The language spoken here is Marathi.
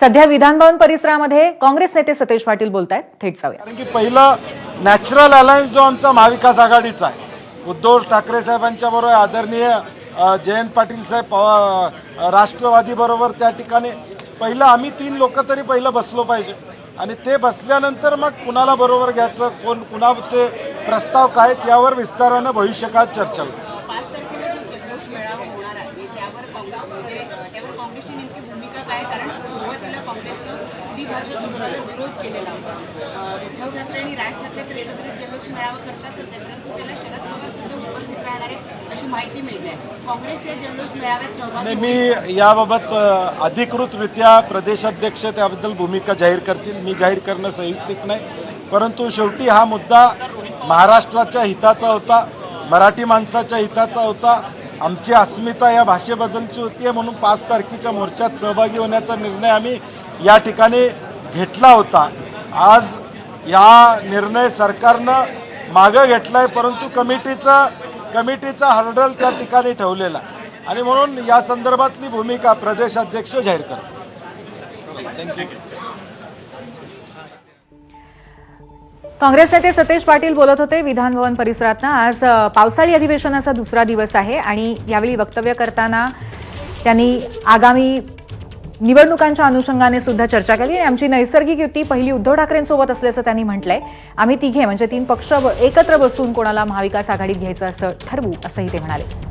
सध्या विधानभवन परिसरामध्ये काँग्रेस नेते सतेज पाटील बोलत आहेत थेट जाऊया. कारण की पहिलं नॅचरल अलायन्स जो आमचा महाविकास आघाडीचा आहे उद्धव ठाकरे साहेबांच्या बरोबर आदरणीय जयंत पाटील साहेब पवा- राष्ट्रवादी बरोबर त्या ठिकाणी पहिलं आम्ही तीन लोक तरी पहिलं बसलो पाहिजे. आणि ते बसल्यानंतर मग कुणाला बरोबर घ्यायचं कोण कुणाचे प्रस्ताव काय आहेत यावर विस्तारानं भविष्यकाळात चर्चा होईल. काँग्रेसनं विरोध केलेला होता उद्धव ठाकरे आणि राज ठाकरे तर एकत्रित जल्लोष मेळावा करतातच आहे, परंतु त्याला शरद पवार सुद्धा उपस्थित राहणार आहे अशी माहिती मिळते काँग्रेस या जल्लोष मेळाव्यात सहभागी मी याबाबत अधिकृतरित्या प्रदेशाध्यक्ष त्याबद्दल भूमिका जाहीर करतील. मी जाहीर करणं संयुक्तिक नाही. परंतु शेवटी हा मुद्दा महाराष्ट्राच्या हिताचा होता मराठी माणसाच्या हिताचा होता. आमची अस्मिता या भाषेबद्दलची होती म्हणून पाच तारखेच्या मोर्चात सहभागी होण्याचा निर्णय आम्ही या ठिकाणी घेतला होता. आज या निर्णय सरकारनं मागं घेतलाय परंतु कमिटीचं कमिटीचा हर्डल त्या ठिकाणी ठेवलेला आणि म्हणून या संदर्भातली भूमिका प्रदेश अध्यक्ष जाहीर करतात. काँग्रेस नेते सतेज पाटील बोलत होते विधानभवन परिसरातनं. आज पावसाळी अधिवेशनाचा दुसरा दिवस आहे आणि यावेळी वक्तव्य करताना त्यांनी आगामी निवडणुकांच्या अनुषंगाने सुद्धा चर्चा केली आणि आमची नैसर्गिक युती पहिली उद्धव ठाकरेंसोबत असल्याचं त्यांनी म्हटलंय. आम्ही तिघे म्हणजे तीन पक्ष एकत्र बसून कोणाला महाविकास आघाडीत घ्यायचं असं ठरवू असंही ते म्हणाले.